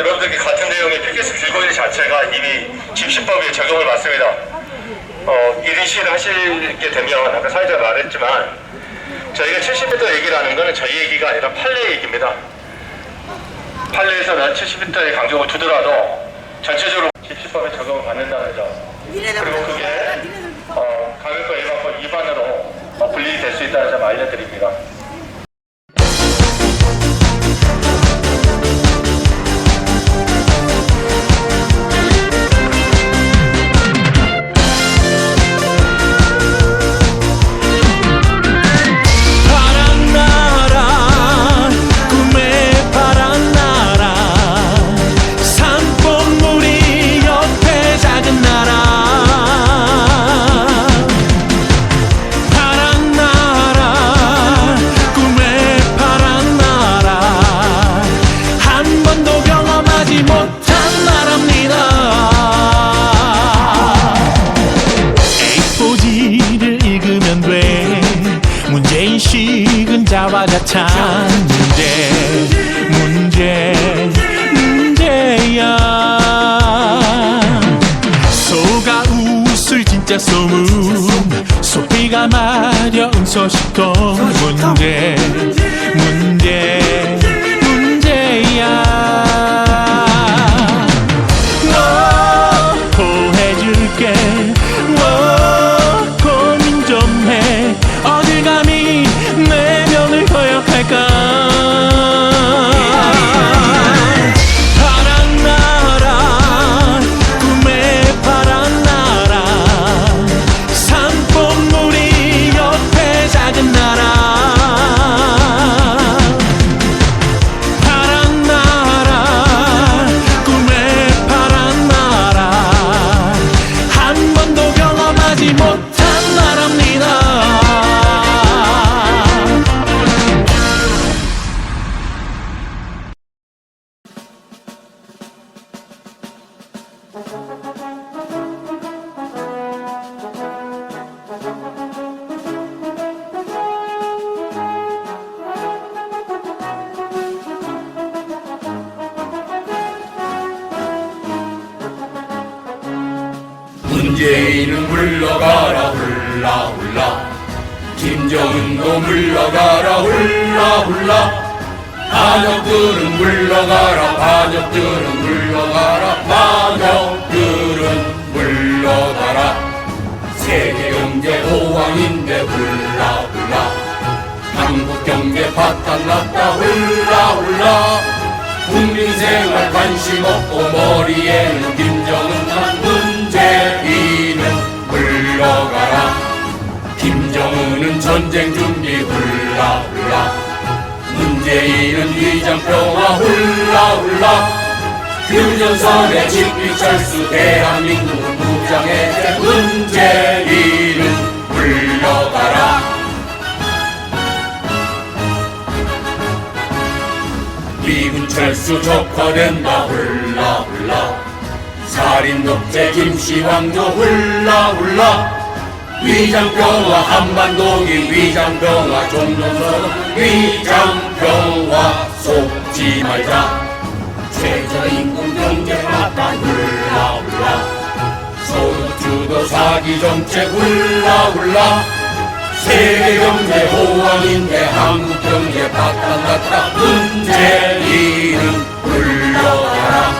여러분들께 같은 내용의 피켓스 길거리 자체가 이미 집시법에 적용을 받습니다. 어, 1인 시를 하시게 되면 아까 사회자가 말했지만 저희가 70m 얘기라는 거는 저희 얘기가 아니라 판례 얘기입니다. 판례에서 난 70m의 강조를 두더라도 전체적으로 70법에 적용을 받는다는 점 그리고 그게 어, 가격과 예방법 위반으로 어, 분리될 수 있다는 점 알려드립니다. 진짜 소문 소피가 마려운 소식도 문제 문재인은 물러가라 훌라 훌라. 김정은도 물러가라 훌라 훌라. 반역들은 물러가라 반역들은 물러가라 반역들은 물러가라. 세계 경제 호황인데 훌라 훌라. 한국 경제 바탕났다 훌라 훌라. 국민 생활 관심 없고 머리에는 김정은만 문재인은 물러가라. 김정은은 전쟁 준비 훌라 훌라. 문재인은 위장 평화 훌라 훌라 교전선에 집비 철수 대한민국은 무장해제 문재인은 물러가라. 미군 철수 적화된다 훌라 훌라. 살인 독재 김씨 왕조 훌라 훌라. 위장평화 한반도기 위장평화 종전선언 위장평화 속지 말자. 최저임금 경제 바탕 훌라 훌라. 소득주도 사기 정책 훌라 훌라. 세계 경제 호황인데 한국 경제 바탕났다 문재인은 물러가라.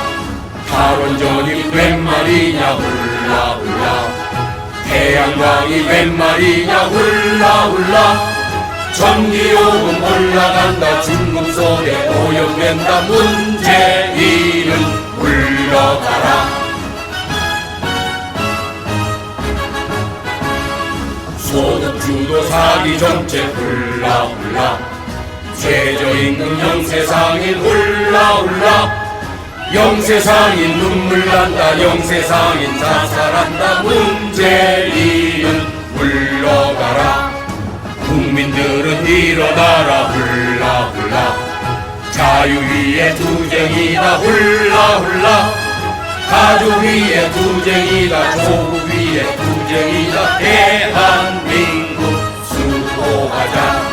탈원전이 웬 말이냐 훌라 훌라. 태양광이 웬 말이냐 훌라 훌라. 전기요금 올라간다 중국 속에 오염된다. 문재인은 물러가라 소득 주도 사기 정책 훌라 훌라. 최저임금 영세상인 훌라 훌라. 영세상인 눈물 난다 영세상인 자살한다. 문재인은 물러가라. 국민들은 일어나라 훌라 훌라 사유 위에 투쟁이다 훌라훌라. 가족 위에 투쟁이다 조국 위에 투쟁이다 대한민국 수호하자.